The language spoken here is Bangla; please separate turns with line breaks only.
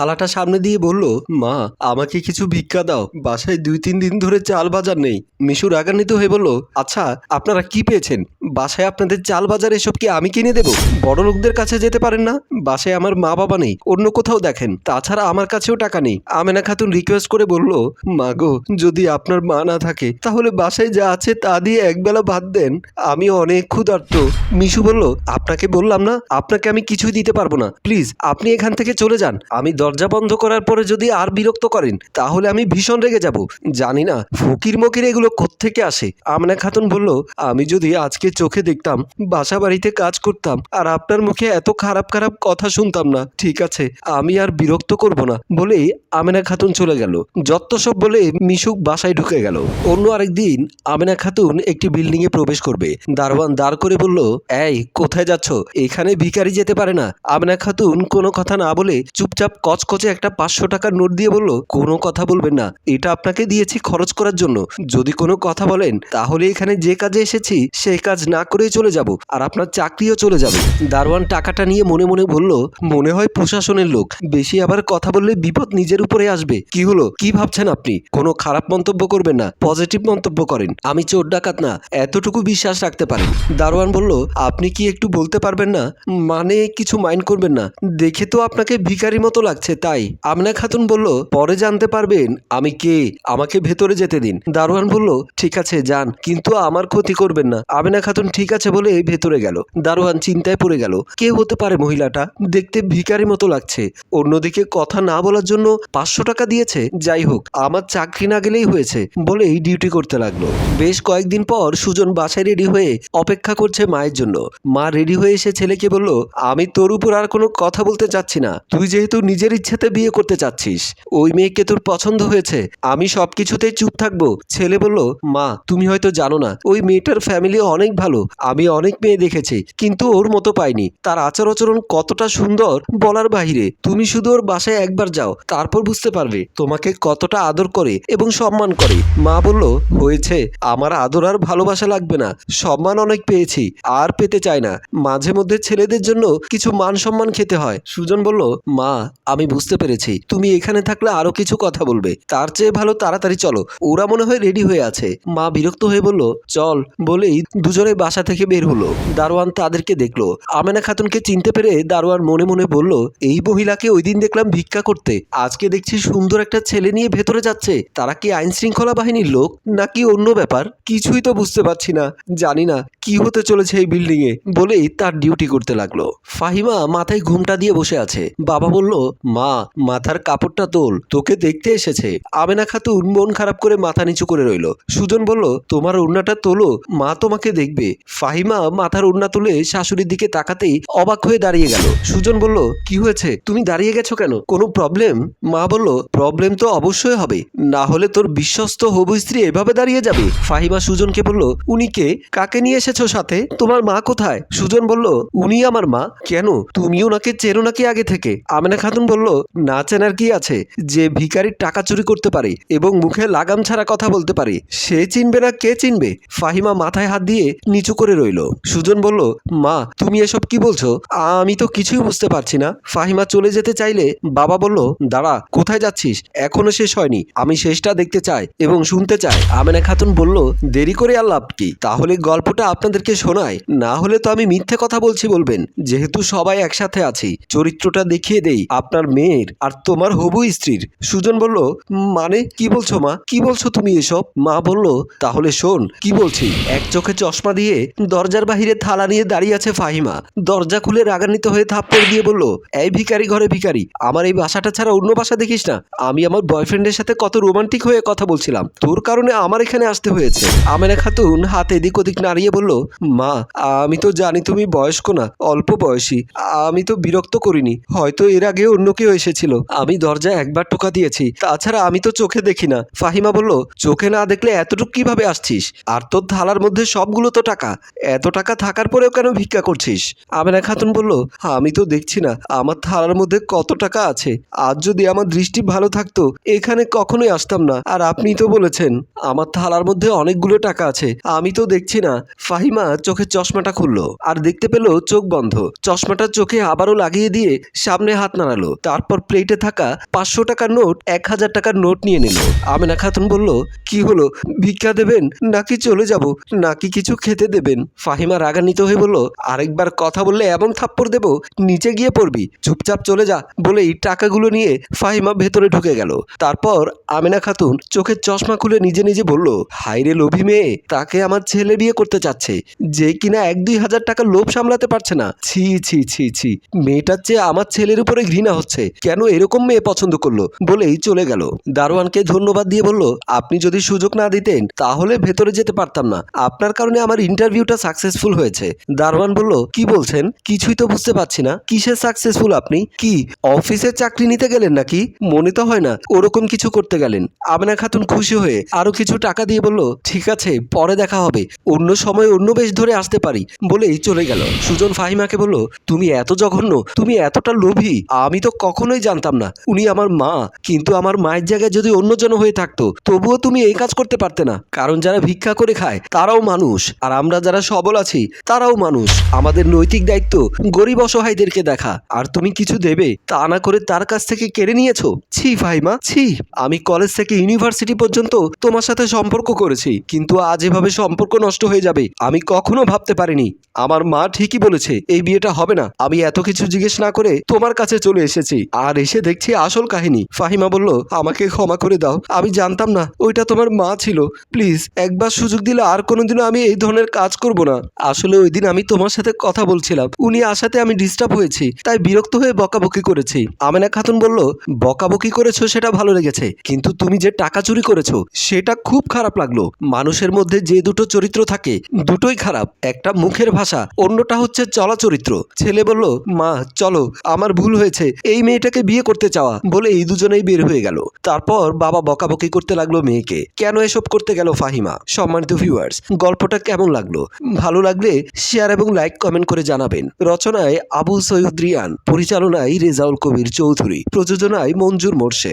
থালাটা সামনে দিয়ে বলল, মা, আমাকে কিছু ভিক্ষা দাও। বাসায় দুই তিন দিন ধরে চাল বাজার নেই। মিশু রাগান্বিত হয়ে বলল আচ্ছা আপনারা কি পেয়েছেন? বাসায় আপনাদের চাল বাজার এসব কি আমি কিনে দেব? বড় লোকদের কাছে যেতে পারেন না? বাসায় আমার মা বাবা নেই, অন্য কোথাও দেখেন। তাছাড়া আমার কাছেও টাকা নেই। আমেনা খাতুন রিকোয়েস্ট করে বলল, মা গো, যদি আপনার মা না থাকে, তাহলে বাসায় যা আছে তা দিয়ে একবেলা ভাত দেন। আমি অনেক ক্ষুধার্ত। মিশু বলল, আপনাকে বললাম না, আপনাকে আমি কিছুই দিতে পারব না। প্লিজ, আপনি এখান থেকে চলে যান। আমি দরজা বন্ধ করার পরে যদি আর বিরক্ত করেন, তাহলে আমি ভীষণ রেগে যাব। জানি না, ফকির মকির এগুলো কোত্থেকে আসে? আমনা খাতুন বলল, আমি যদি আজকে চোখে দেখতাম বাসা বাড়িতে কাজ করতাম, আর আপনার মুখে এত খারাপ খারাপ কথা শুনতাম না, ঠিক আছে, আমি আর বিরক্ত করব না। বলেই আমেনা খাতুন চলে গেল। যত সব বলে মিশুক বাসায় ঢুকে গেল। অন্য আরেকদিন আমেনা খাতুন একটি বিল্ডিং এ প্রবেশ করবে। দারোয়ান দাঁড় করে বলল, এই, কোথায় যাচ্ছ? এখানে ভিখারি যেতে পারে না। আমেনা খাতুন কোনো কথা না বলে চুপচাপ কচকচে একটা পাঁচশো টাকার নোট দিয়ে বলল, কোনো কথা বলবেন না। এটা আপনাকে দিয়েছি খরচ করার জন্য। যদি কোনো কথা বলেন, তাহলে এখানে যে কাজে এসেছি, সেই কাজ না করেই চলে যাব আর আপনার চাকরিও চলে যাবে। দারোয়ান টাকাটা নিয়ে মনে মনে বলল, মনে হয় প্রশাসনের লোক। বেশি আবার কথা বললে বিপদ নিজের উপরে আসবে। কি হলো? কি ভাবছেন আপনি? কোনো খারাপ মন্তব্য করবেন না। পজিটিভ মন্তব্য করেন। আমি চোর ডাকাত না। এতটুকু বিশ্বাস রাখতে পারেন দারোয়ান বলল, আপনি কি একটু বলতে পারবেন না? মানে কিছু মাইন্ড করবেন না। দেখে তো আপনাকে ভিখারি মতো লাগছে। তাই আমনা খাতুন বলল, পরে জানতে পারবেন আমি কে, আমাকে ভেতরে যেতে দিন। দারোয়ান বলল, ঠিক আছে, যান, কিন্তু আমার ক্ষতি করবেন না। আমিনা খাতুন, ঠিক আছে, বলে ভেতরে গেল। দারোয়ান চিন্তায় পড়ে গেল, কে হতে পারে মহিলাটা? দেখতে ভিখারি মতো লাগছে। অন্যদিকে কথা না বলার জন্য পাঁচশো টাকা দিয়েছে, যাই হোক, আমার চাকরি না গেলেই হয়েছে বলেই ডিউটি করতে লাগল। বেশ কয়েকদিন পর সুজন বাসায় রেডি হয়ে অপেক্ষা করছে মায়ের জন্য। মা রেডি হয়ে এসে ছেলেকে বলল, আমি তোর উপর আর কোনো কথা বলতে চাচ্ছি না। তুই যেহেতু নিজের ইচ্ছাতে বিয়ে করতে চাচ্ছিস। ওই মেয়েকে তোর পছন্দ হয়েছে। আমি সব কিছুতেই চুপ থাকব। ছেলে বলল, মা, তুমি হয়তো জানো না, ওই মেয়েটার ফ্যামিলি অনেক ভালো। আমি অনেক মেয়ে দেখেছি, কিন্তু ওর মতো পাইনি। তার আচার আচরণ কতটা সুন্দর বলার বাইরে তুমি শুধু ওর বাসায় একবার যাও, তারপর বুঝতে পারবে তোমাকে কতটা আদর করে এবং সম্মান করে। মা বলল, হয়েছে। আমার আদর আর ভালোবাসা লাগবে না। সম্মান অনেক পেয়েছি, আর পেতে চাই না। মাঝে মধ্যে ছেলেদের জন্য কিছু মান সম্মান খেতে হয়। সুজন বলল, মা, আমি বুঝতে পেরেছি। তুমি এখানে থাকলে আরও কিছু কথা বলবে। তার চেয়ে ভালো তাড়াতাড়ি চলো। ওরা মনে হয় রেডি হয়ে আছে। মা বিরক্ত হয়ে বলল, চল, বলেই দুজনে বাসা থেকে বের হলো। দারোয়ান তাদেরকে দেখল। আমেনা খাতুনকে চিনতে পেরে দারোয়ান মনে মনে বলল, এই মহিলাকে ওই দিন দেখলাম ভিক্ষা করতে। আজকে দেখছি সুন্দর একটা ছেলে নিয়ে ভেতরে যাচ্ছে। তারা কি আইন শৃঙ্খলা বাহিনীর লোক নাকি অন্য ব্যাপার? কিছুই তো বুঝতে পারছি না। জানি না কি হতে চলেছে এই বিল্ডিং এ বলেই তার ডিউটি করতে লাগল। ফাহিমা মাথায় ঘুমটা দিয়ে বসে আছে। বাবা বলল মা, মাথার কাপড়টা তোল, তোকে দেখতে এসেছে। আমেনা খাতুন মন খারাপ করে মাথা নিচু করে রইল। সুজন বলল, তোমার ওড়নাটা তোলো, মা তোমাকে দেখবে। ফাহিমা মাথার ওড়না তুলে শাশুড়ির দিকে তাকাতেই অবাক হয়ে দাঁড়িয়ে গেল। সুজন বলল, কি হয়েছে? তুমি দাঁড়িয়ে গেছো কেন? কোনো প্রবলেম মা বলল প্রবলেম তো অবশ্যই হবে। না হলে তোর বিশ্বস্ত হবু স্ত্রী এভাবে দাঁড়িয়ে যাবে? ফাহিমা সুজনকে বলল, উনি কে? কাকে নিয়ে এসেছ সাথে? তোমার মা কোথায়? সুজন বলল, উনি আমার মা। কেন? তুমি ওনাকে চেনো নাকি আগে থেকে? আমেনা খাতুন বলল না চেনার কি আছে? যে ভিখারির টাকা চুরি করতে পারে এবং মুখে লাগাম ছাড়া কথা বলতে পারে, সে চিনবে না কে চিনবে? ফাহিমা মাথায় হাত দিয়ে নিচু করে রইল। সুজন বলল, মা, তুমি এসব কি বলছো? আমি তো কিছুই বুঝতে পারছি না। ফাহিমা চলে যেতে চাইলে বাবা বলল, দাঁড়া, কোথায় যাচ্ছিস? এখনও শেষ হয়নি। আমি শেষটা দেখতে চাই এবং শুনতে চাই। আমেনা খাতুন বলল, দেরি করে আর লাভ কি? তাহলে গল্পটা আপনাদেরকে শোনায় না হলে তো আমি মিথ্যে কথা বলছি বলবেন। যেহেতু সবাই একসাথে আছি, চরিত্রটা দেখিয়ে দেই। আপনার মেয়ের আর তোমার হবু স্ত্রীর। সুজন বলল মানে কি বলছো মা? কি বলছো তুমি এসব? মা বলল, তাহলে শোন, কি বলছি? এক চোখে চশমা দিয়ে দরজার বাহিরে থালা নিয়ে দাঁড়িয়ে আছে ফাহিমা। দরজা খুলে রাগান্বিত হয়ে থাপ্পড় দিয়ে বলল, এই ভিখারি ঘরে ভিখারি, আমার এই বাসাটা ছাড়া অন্য বাসা দেখিস না। আমি আমার বয়ফ্রেন্ডের সাথে কত রোমান্টিক হয়ে কথা বলছিলাম। তোর কারণে আমার এখানে আসতে হয়েছে। আমেনা খাতুন হাত এদিক ওদিক নাড়িয়ে বলল, মা, আমি তো জানি তুমি বয়স্ক না, অল্প বয়সী। আমি তো বিরক্ত করিনি। হয়তো এর আগে অন্য কেউ এসেছিল। আমি দরজায় একবার টোকা দিয়েছি। তাছাড়া আমি তো চোখে দেখি না। ফাহিমা বলল, চোখে না দেখলে এতটুকু কীভাবে আসছিস? আর তোর থালার মধ্যে সবগুলো তো টাকা। এত টাকা থাকার পরেও কেন ভিক্ষা করছিস? আমেনা খাতুন বলল, আমি তো দেখছি না। আমার থালার মধ্যে কত টাকা আছে? আজ যদি আমার দৃষ্টি ভালো থাকতো, এখানে কখনোই আসতাম না। আর আপনি তো বলেছেন, আমার থালার মধ্যে অনেকগুলো টাকা আছে। আমি তো দেখছি না। ফাহিমা চোখে চশমাটা খুললো, আর দেখতে পেল চোখ বন্ধ। চশমাটা চোখে আবারও লাগিয়ে দিয়ে সামনে হাত নাড়ালো। তারপর প্লেটে থাকা পাঁচশো টাকার নোট, এক হাজার টাকার নোট নিয়ে নিল। আমেনা খাতুন বলল, কি হলো? ভিক্ষা দেবেন? নাকি চলে যাব? নাকি কিছু খেতে দেবেন? ফাহিমা রাগান্বিত হয়ে বলল, আরেকবার কথা বললে এমন থাপ্পড় দেব, নিচে গিয়ে পড়বি। চুপচাপ চলে যা, বলেই টাকাগুলো নিয়ে ফাহিমা ভেতরে ঢুকে গেল। তারপর আমেনা খাতুন চোখের চশমা খুলে নিজে নিজে বলল হাইরে লোভী মেয়ে, তাকে আমার ছেলে বিয়ে করতে চাচ্ছে, যে কিনা এক দুই হাজার টাকা লোভ সামলাতে পারছে না। ছি ছি ছি ছি, মেয়েটার চেয়ে আমার ছেলের উপরে ঘৃণা হচ্ছে। কেন এরকম মেয়ে পছন্দ করল? বলেই চলে গেল। দারোয়ানকে ধন্যবাদ দিয়ে বলল, আপনি যদি সুযোগ না দিতেন, তাহলে ভেতরে যেতে পারতাম না। আপনার কারণে আমার ইন্টারভিউটা সাকসেসফুল হয়েছে। দারোয়ান বলল, কি বলছেন? কিছুই তো বুঝতে পারছি না। কিসের সাকসেসফুল আপনি? কি অফিসের চাকরি নিতে গেলেন নাকি? মনে তো হয় না, ওরকম কিছু করতে গেলেন। আমেনা খাতুন খুশি হয়ে আরও কিছু টাকা দিয়ে বলল, ঠিক আছে, পরে দেখা হবে। অন্য সময় অন্য বেশ ধরে আসতে পারি। বলেই চলে গেল। সুজন ফাহিমাকে বলল, তুমি এত জঘন্য, তুমি এতটা লোভী, আমি তো কখনোই জানতাম না। উনি আমার মা, কিন্তু আমার মায়ের জায়গায় যদি অন্যজন হয়ে থাকতো, তবুও তুমি এই কাজ করতে পারতে না। কারণ যারা ভিক্ষা করে খায়, তারাও মানুষ, আর আমরা যারা সবল আছি, তারাও মানুষ। আমাদের নৈতিক দায়িত্ব গরিব অসহায়দেরকে দেখা। আর তুমি কিছু দেবে, তা না করে তার কাছ থেকে কেড়ে নিয়েছো? ছি ফাহিমা ছি। আমি কলেজ থেকে ইউনিভার্সিটি পর্যন্ত তোমার সাথে সম্পর্ক করেছি, কিন্তু আজ এভাবে সম্পর্ক নষ্ট হয়ে যাবে, আমি কখনো ভাবতে পারিনি। আমার মা ঠিকই বলেছে, এই বিয়েটা হবে না। আমি এত কিছু জিজ্ঞেস না করে তোমার কাছে চলে এসেছি। আর এসে দেখছি আসল কাহিনী। ফাহিমা বলল, আমাকে ক্ষমা করে দাও। আমি জানতাম না, ওইটা তোমার মা ছিল। প্লিজ, একবার সুযোগ দিলে আর কোনোদিনও আমি এই ধরনের কাজ করব না। আসলে ওই দিন আমি তোমার সাথে কথা বলছিলাম। উনি আসাতে আমি ডিস্টার্ব হয়েছি, তাই বিরক্ত হয়ে বকাবকি করেছি। আমেনা খাতুন বলল, বকাবকি করেছ, সেটা ভালো লেগেছে। কিন্তু তুমি যে টাকা চুরি করেছ, সেটা খুব খারাপ লাগল। মানুষের মধ্যে যে দুটো চরিত্র থাকে, দুটোই খারাপ। একটা মুখের ভাষা, অন্যটা হচ্ছে চলা চরিত্র ছেলে বলল, মা, চলো, আমার ভুল হয়েছে। এই মেয়েটাকে বিয়ে করতে চাওয়া বলে এই দুজনেই বের হয়ে গেল। তারপর বাবা বকাবকি করতে লাগল মেয়েকে। কেন এসব করতে গেল ফাহিমা? সম্মানিত ভিউয়ার্স গল্পটা কেমন লাগল? ভালো লাগলে শেয়ার এবং লাইক কমেন্ট করে জানাবেন। রচনায় আবু সৈয়দ রিয়ান, পরিচালনায় রেজাউল কবির চৌধুরী, প্রযোজনায় মঞ্জুর মোর্শেদ।